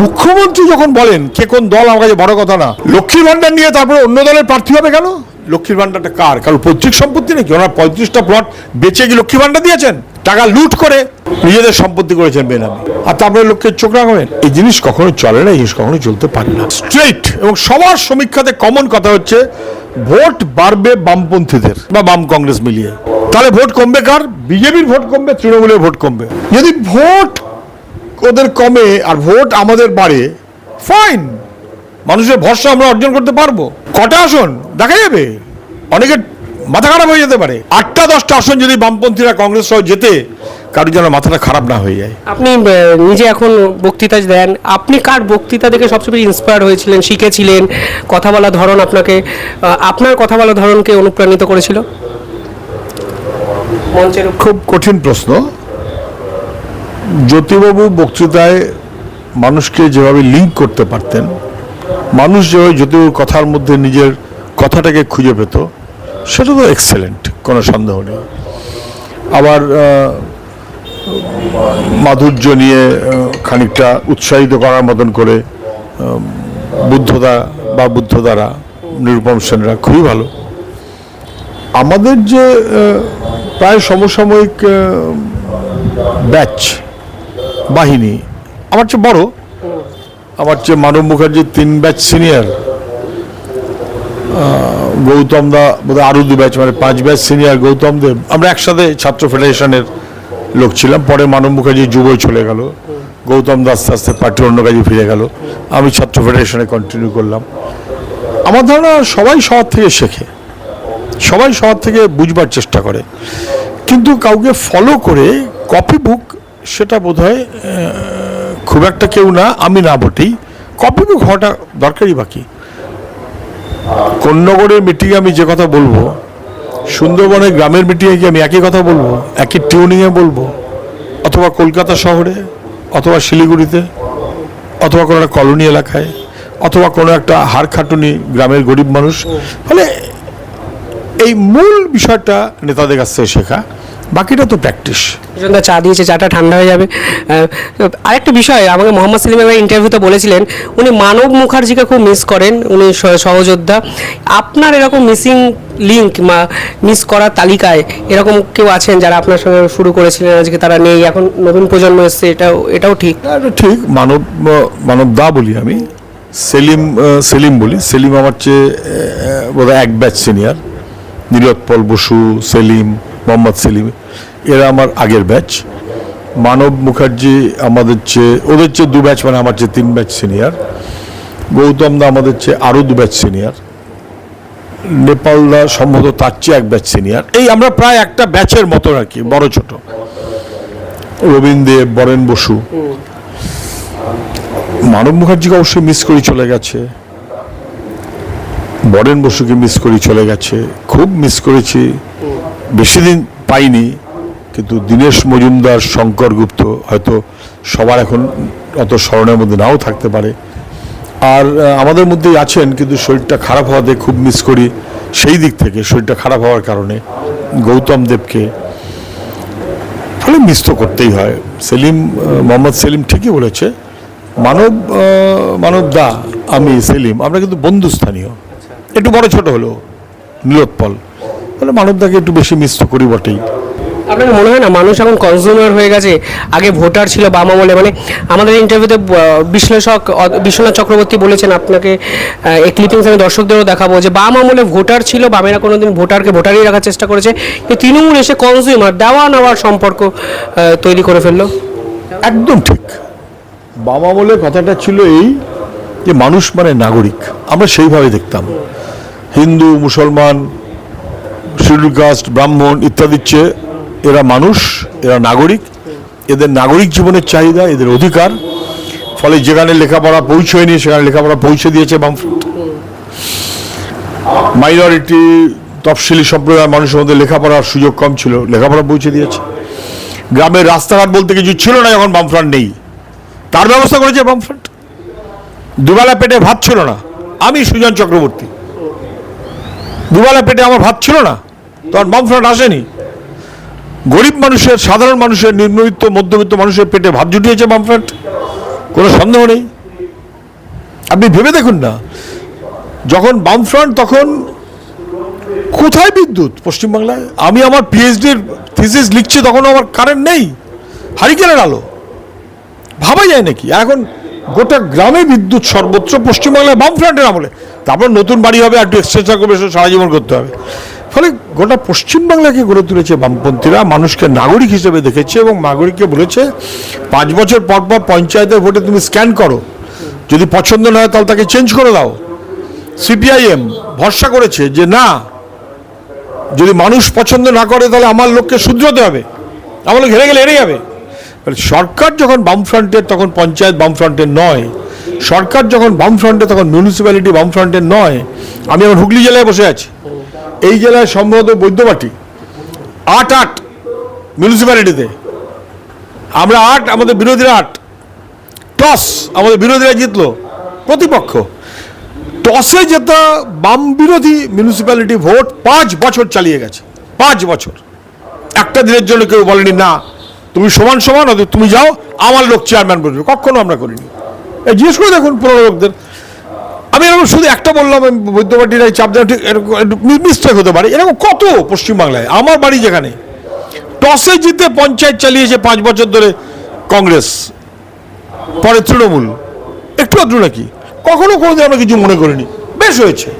মুখ্যমন্ত্রী যখন বলেন কে কোন দল, আমার কাছে বড় কথা না, লক্ষ্মীর ভান্ডার নিয়ে তারপরে অন্য দলের প্রার্থী হবে কেন? লক্ষ্মীর ভান্ডারটা কার? কারণ পৈতৃক সম্পত্তি নাকি? ওনার পঁয়ত্রিশটা প্লট বেচে কি লক্ষ্মী ভান্ডার দিয়েছেন। টাকা লুট করে নিজেদের সম্পত্তি করেছেন বেনামি। আর তারপরে লোককে চোখ রাখবেন এই জিনিস কখনো চলে না, এই জিনিস কখনো চলতে পারে না। স্ট্রেট এবং সবার সমীক্ষাতে কমন কথা হচ্ছে, ভোট বাড়বে বামপন্থীদের বা বাম কংগ্রেস মিলিয়ে। তাহলে ভোট কমবে কার? বিজেপির ভোট কমবে, তৃণমূলের ভোট কমবে। যদি ভোট ওদের কমে আর ভোট আমাদের বাড়ে ফাইন মানুষের ভরসা আমরা অর্জন করতে পারব। কটা আসন? দেখা যাবে। অনেকের মাথা খারাপ হয়ে যেতে পারে। আটটা দশটা আসন যদি বামপন্থীরা কংগ্রেস সহ যেতে কারোর যেন মাথাটা খারাপ না হয়ে যায়। আপনি নিজে এখন বক্তৃতা দেন। আপনি কার বক্তৃতা দেখে সবচেয়ে ইন্সপায়ার হয়েছিলেন শিখেছিলেন? কথা বলার ধরন আপনাকে আপনার কথা বলার ধরনকে অনুপ্রাণিত করেছিল? মঞ্চের খুব কঠিন প্রশ্ন। জ্যোতিবাবু বক্তৃতায় মানুষকে যেভাবে লিঙ্ক করতে পারতেন, মানুষ যেভাবে জ্যোতিবাবুর কথার মধ্যে নিজের কথাটাকে খুঁজে পেত, সেটা তো এক্সেলেন্ট কোনো সন্দেহ নেই। আবার মাধুর্য নিয়ে খানিকটা উৎসাহিত করার মতন করে বুদ্ধদা বা বুদ্ধদারা, নিরুপম সেনরা খুবই ভালো। আমাদের যে প্রায় সমসাময়িক ব্যাচ বাহিনী। আমার চেয়ে বড়? আমার চেয়ে মানব মুখার্জির তিন ব্যাচ সিনিয়র গৌতম দা বোধহয় আরও দু ব্যাচ মানে পাঁচ ব্যাচ সিনিয়র গৌতম দেব আমরা একসাথে ছাত্র ফেডারেশনের লোক ছিলাম। পরে মানব মুখার্জি যুবই চলে গেল। গৌতম দা আস্তে আস্তে পার্টির অন্য কাজে ফিরে গেল। আমি ছাত্র ফেডারেশনে কন্টিনিউ করলাম। আমার ধারণা সবাই সবার থেকে শেখে। সবাই সবার থেকে বুঝবার চেষ্টা করে। কিন্তু কাউকে ফলো করে কপি বুক সেটা বোধ খুব একটা কেউ না, আমি না বটেই। কপি বুক হওয়াটা দরকারই বাকি কন্যগড়ের মিটিংয়ে আমি যে কথা বলব, সুন্দরবনের গ্রামের মিটিংয়ে কি আমি একই কথা বলব? একই টিউনিংয়ে বলব? অথবা কলকাতা শহরে, অথবা শিলিগুড়িতে, অথবা কোনো একটা কলোনি এলাকায়, অথবা কোনো একটা হাড় খাটুনি গ্রামের গরিব মানুষ? ফলে এই মূল বিষয়টা নেতাদের কাছ থেকে শেখা। বাকিটা তো প্র্যাকটিস সুজনদা চা দিয়েছে চাটা ঠান্ডা হয়ে যাবে। আরেকটা বিষয় আমাকে মোহাম্মদ সেলিম এবার ইন্টারভিউতে বলেছিলেন উনি মানব মুখার্জিকে খুব মিস করেন উনি সহযোদ্ধা। আপনার এরকম মিসিং লিঙ্ক বা মিস করার তালিকায় এরকম কেউ আছেন যারা আপনার সঙ্গে শুরু করেছিলেন আজকে তারা নেই এখন নতুন প্রজন্ম এসছে এটাও এটাও ঠিক? এটা ঠিক মানব মানব দা বলি আমি। সেলিম সেলিম বলি। সেলিম আমার চেয়ে বোধহয় এক ব্যাচ সিনিয়র নীলোৎপল বসু সেলিম মোহাম্মদ সেলিম, এরা আমার আগের ব্যাচ মানব মুখার্জি আমাদের চেয়ে, ওদের চেয়ে দু ব্যাচ মানে আমার চেয়ে তিন ব্যাচ সিনিয়র গৌতম দা আমাদের চেয়ে আরও দু ব্যাচ সিনিয়র নেপাল দা সম্ভবত তার চেয়ে এক ব্যাচ সিনিয়র এই আমরা প্রায় একটা ব্যাচের মতো আর কি, বড় ছোট। রবীন দেব বরেন বসু। মানব মুখার্জিকে অবশ্যই মিস করে চলে গেছে। বরেন বসুকে মিস করে চলে গেছে। খুব মিস করেছি। বেশি দিন পাইনি, কিন্তু দীনেশ মজুমদার, শঙ্কর গুপ্ত হয়তো সবার এখন অত স্মরণের মধ্যে নাও থাকতে পারে। আর আমাদের মধ্যেই আছেন, কিন্তু শরীরটা খারাপ হওয়াতে খুব মিস করি সেই দিক থেকে, শরীরটা খারাপ হওয়ার কারণে গৌতম দেবকে। ফলে মিস তো করতেই হয়। সেলিম মোহাম্মদ সেলিম ঠিকই বলেছে, মানব মানব দা, আমি সেলিম, আমরা কিন্তু বন্ধুস্থানীয়। একটু বড় ছোট হলো নীলোৎপল। তাহলে মানবদাকে একটু বেশি মিস তো করি বটেই। আপনার মনে হয় না মানুষ এখন কনজিউমার হয়ে গেছে? আগে ভোটার ছিল বাম আমলে মানে আমাদের ইন্টারভিউতে বিশ্লেষক বিশ্বনাথ চক্রবর্তী বলেছেন আপনাকে এই ক্লিপিংস আমি দর্শকদেরও দেখাবো যে বাম আমলে ভোটার ছিল বামেরা কোনোদিন ভোটারকে ভোটারই রাখার চেষ্টা করেছে। কিন্তু তৃণমূল এসে কনজিউমার দেওয়া নেওয়ার সম্পর্ক তৈরি করে ফেলল। একদম ঠিক। বাবা বলে কথাটা ছিল এই যে মানুষ মানে নাগরিক। আমরা সেইভাবে দেখতাম। হিন্দু মুসলমান শিডিউল কাস্ট ব্রাহ্মণ ইত্যাদির চেয়ে এরা মানুষ, এরা নাগরিক। এদের নাগরিক জীবনের চাহিদা, এদের অধিকার। ফলে যেখানে লেখাপড়া পৌঁছয়নি, সেখানে লেখাপড়া পৌঁছে দিয়েছে বামফ্রন্ট। মাইনরিটি, তফসিলি সম্প্রদায়ের মানুষের মধ্যে লেখাপড়ার সুযোগ কম ছিল, লেখাপড়া পৌঁছে দিয়েছে। গ্রামের রাস্তাঘাট বলতে কিছু ছিল না যখন বামফ্রন্ট নেই। তার ব্যবস্থা করেছে বামফ্রন্ট। দুবেলা পেটে ভাত ছিল না। আমি সুজন চক্রবর্তী। দুবেলা পেটে আমার ভাত ছিল না। তখন বামফ্রন্ট আসেনি? গরিব মানুষের, সাধারণ মানুষের, নিম্নবিত্ত, মধ্যবিত্ত মানুষের পেটে ভাত জুটিয়েছে বামফ্রন্ট কোনো সন্দেহ নেই? আপনি ভেবে দেখুন না। যখন বামফ্রন্ট, তখন কোথায় বিদ্যুৎ? পশ্চিমবাংলায়? আমি আমার পিএইচডির থিসিস লিখছি তখন আমার কারেন্ট নেই। হারিকেনের আলো। ভাবা যায় নাকি? এখন গোটা গ্রামে বিদ্যুৎ সর্বত্র পশ্চিমবাংলায় বামফ্রন্টের আমলে। তারপর নতুন বাড়ি হবে, আর একটু এক্সটেনশন করবে সারা জীবন করতে হবে। ফলে গোটা পশ্চিমবাংলাকে গড়ে তুলেছে বামপন্থীরা, মানুষকে নাগরিক হিসেবে দেখেছে এবং নাগরিককে বলেছে, পাঁচ বছর পর পর পঞ্চায়েতের ভোটে তুমি স্ক্যান করো। যদি পছন্দ না হয় তাহলে তাকে চেঞ্জ করে দাও। সিপিআইএম ভরসা করেছে যে, না, যদি মানুষ পছন্দ না করে তাহলে আমার লোককে শুধরাতে হবে। আমার লোক হেরে গেলে হেরে যাবে। সরকার যখন বামফ্রন্টের তখন পঞ্চায়েত বামফ্রন্টের নয়, সরকার যখন বামফ্রন্টে তখন মিউনিসিপ্যালিটি বামফ্রন্টের নয়, আমি এখন হুগলি জেলায় বসে আছি। এই জেলায় সম্ভবত বৈদ্যবাটি, আট আট মিউনিসিপ্যালিটিতে আমরা আট, আমাদের বিরোধীরা আট। টস আমাদের বিরোধীরা জিতলো, প্রতিপক্ষ। টসে জেতা বাম বিরোধী মিউনিসিপ্যালিটি ভোট পাঁচ বছর চালিয়ে গেছে, পাঁচ বছর। একটা দিনের জন্য কেউ বলেনি, না, তুমি সমান সমান তুমি যাও, আমার লোক চেয়ারম্যান বলবে কখনো আমরা করিনি। জিজ্ঞেস করে দেখুন পুরোনো লোকদের। আমি এরকম শুধু একটা বললাম বৈদ্যবাটির এই চাপ ঠিক মিস্টেক হতে পারে। এরকম কত পশ্চিমবাংলায়? আমার বাড়ি যেখানে। টসে জিতে পঞ্চায়েত চালিয়েছে পাঁচ বছর ধরে কংগ্রেস। পরে তৃণমূল। একটু আধটু নাকি? কখনো কোনোদিন আমরা কিছু মনে করিনি। বেশ হয়েছে।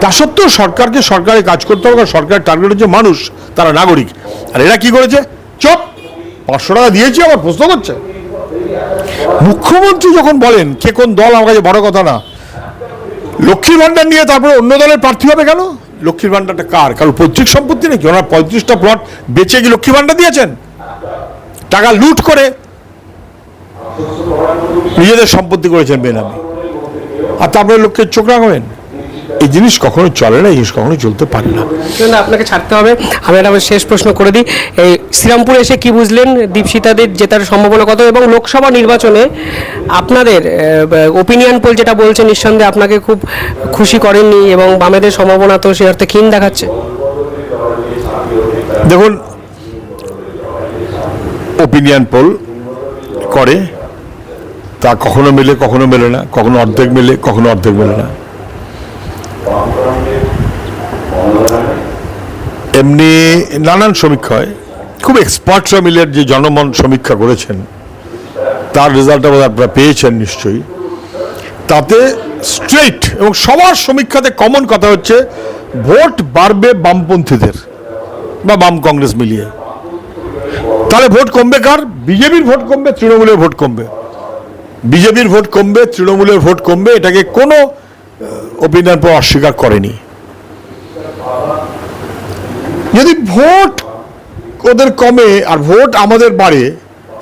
তা সত্ত্বেও সরকারকে সরকারে কাজ করতে হবে, কারণ সরকারের টার্গেট হচ্ছে মানুষ, তারা নাগরিক। আর এরা কি করেছে? চপ! পাঁচশো টাকা দিয়েছি, আমার প্রশ্ন করছে। মুখ্যমন্ত্রী যখন বলেন, কে কোন দল, আমার কাছে বড় কথা না লক্ষ্মীর ভান্ডার নিয়ে তারপরে অন্য দলের প্রার্থী হবে কেন? লক্ষ্মীর ভান্ডারটা কার? কারণ পৈতৃক সম্পত্তি নাকি? ওনারা পঁয়ত্রিশটা প্লট বেঁচে গিয়ে লক্ষ্মী ভান্ডার দিয়েছেন। টাকা লুট করে নিজেদের সম্পত্তি করেছেন বেনামি। আর তারপরে লোককে চোখ রাখবেন এই জিনিস কখনো চলে না এই জিনিস কখনো চলতে পারে না। আপনাকে ছাড়তে হবে। আমি একটা শেষ প্রশ্ন করে দিই। এই শ্রীরামপুরে এসে কি বুঝলেন দীপশিতাদের জেতার সম্ভাবনা কত এবং লোকসভা নির্বাচনে আপনাদের ওপিনিয়ন পোল যেটা বলছে নিঃসন্দেহে আপনাকে খুব খুশি করেননি এবং বামেদের সম্ভাবনা তো সে অর্থে ক্ষীণ দেখাচ্ছে। দেখুন ওপিনিয়ন পোল করে তা কখনো মেলে কখনো মেলে না কখনো অর্ধেক মেলে কখনো অর্ধেক মেলে না। এমনি নানান সমীক্ষায় খুব এক্সপার্টরা মিলে যে জনমন সমীক্ষা করেছেন, তার বোধহয় আপনারা পেয়েছেন নিশ্চয়ই। তাতে স্ট্রেট এবং সবার সমীক্ষাতে কমন কথা হচ্ছে, ভোট বাড়বে বামপন্থীদের বা বাম কংগ্রেস মিলিয়ে। তাহলে ভোট কমবে কার? বিজেপির ভোট কমবে, তৃণমূলের ভোট কমবে। বিজেপির ভোট কমবে, তৃণমূলের ভোট কমবে, এটাকে কোনো ওপিনিয়ন পোল অস্বীকার করেনি। যদি ভোট ওদের কমে আর ভোট আমাদের বাড়ে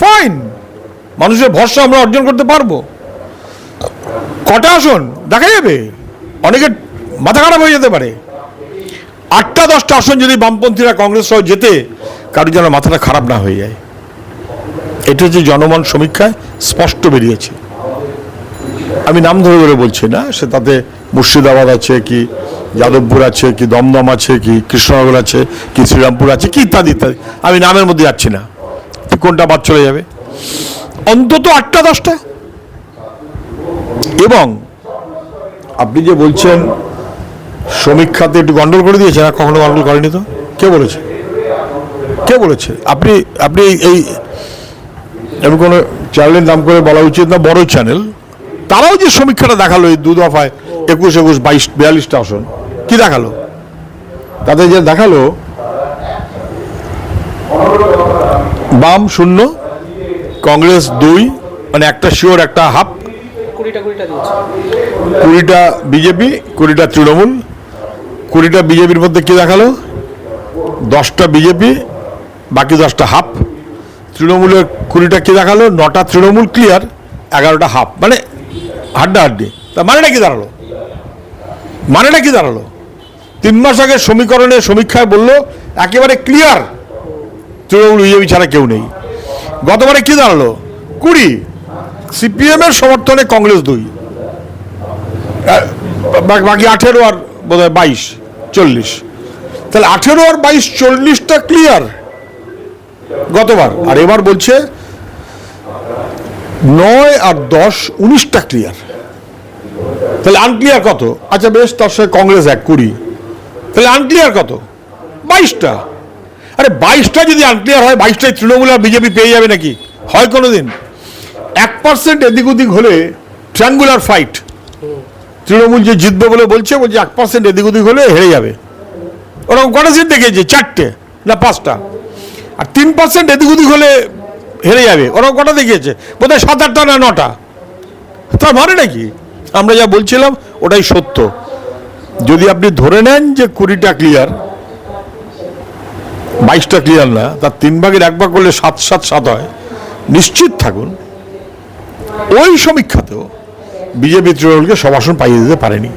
ফাইন মানুষের ভরসা আমরা অর্জন করতে পারব। কটা আসন? দেখা যাবে। অনেকের মাথা খারাপ হয়ে যেতে পারে। আটটা, দশটা আসন যদি বামপন্থীরা কংগ্রেস সহ যেতে কারোর যেন মাথাটা খারাপ না হয়ে যায়। এটা হচ্ছে জনমন সমীক্ষায় স্পষ্ট বেরিয়েছে। আমি নাম ধরে ধরে বলছি না, সে তাতে মুর্শিদাবাদ আছে কি যাদবপুর আছে কি দমদম আছে কি কৃষ্ণনগর আছে কি শ্রীরামপুর আছে কি ইত্যাদি ইত্যাদি। আমি নামের মধ্যে যাচ্ছি না। কোনটা বাদ চলে যাবে? অন্তত আটটা, দশটা। এবং আপনি যে বলছেন সমীক্ষাতে একটু গন্ডল করে দিয়েছে, না কখনো গন্ডল করেনি তো? কে বলেছে? কে বলেছে? আপনি আপনি এই আমি কোনো চ্যানেলের নাম করে বলা উচিত না, বড় চ্যানেল তারাও যে সমীক্ষাটা দেখাল এই দু দফায় একুশ একুশ, বাইশ, বিয়াল্লিশটা আসন। কি দেখাল? তাদের যে দেখাল বাম শূন্য কংগ্রেস দুই মানে একটা শিওর একটা হাফ কুড়িটা বিজেপি কুড়িটা তৃণমূল। কুড়িটা বিজেপির মধ্যে কি দেখাল? দশটা বিজেপি বাকি দশটা হাফ তৃণমূলের কুড়িটা কি দেখাল? নটা তৃণমূল ক্লিয়ার এগারোটা হাফ মানে হাড্ডা হাড্ডি তা মানেটা কি দাঁড়াল? মানেটা কি দাঁড়াল? তিন মাস আগে সমীকরণে সমীক্ষায় বলল, একেবারে ক্লিয়ার তৃণমূল বিজেপি ছাড়া কেউ নেই। গতবারে কি দাঁড়াল কুড়ি। সিপিএম এর সমর্থনে কংগ্রেস দুই। বাকি আঠেরো আর বোধ হয় বাইশ, চল্লিশ। তাহলে আঠেরো আর বাইশ, চল্লিশটা ক্লিয়ার গতবার। আর এবার বলছে, নয় আর দশ, উনিশটা ক্লিয়ার তাহলে আনক্লিয়ার কত? আচ্ছা বেশ, তার সঙ্গে কংগ্রেস এক, কুড়ি। তাহলে আনক্লিয়ার কত? বাইশটা। আরে বাইশটা যদি আনক্লিয়ার হয় বাইশটাই তৃণমূল আর বিজেপি পেয়ে যাবে নাকি? হয় কোনো দিন এক পার্সেন্ট এদিক ওদিক হলে ট্রায়াঙ্গুলার ফাইট তৃণমূল যে জিতবে বলে বলছে বলছে এক পার্সেন্ট এদিক ওদিক হলে হেরে যাবে। ওরকম কটা সিট দেখেছে? চারটে না পাঁচটা। আর তিন পার্সেন্ট এদিক ওদিক হলে হেরে যাবে। ওরকম কটা দেখিয়েছে? বোধহয় সাত আটটা না নটা। তার মানে নাকি? আমরা যা বলছিলাম, ওটাই সত্য। যদি আপনি ধরে নেন যে কুড়িটা ক্লিয়ার বাইশটা ক্লিয়ার না, তার তিন ভাগের এক ভাগ করলে সাত সাত সাত হয়, নিশ্চিত থাকুন, ওই সমীক্ষাতেও বিজেপি, তৃণমূলকে সব আসন পাইয়ে দিতে পারেনি।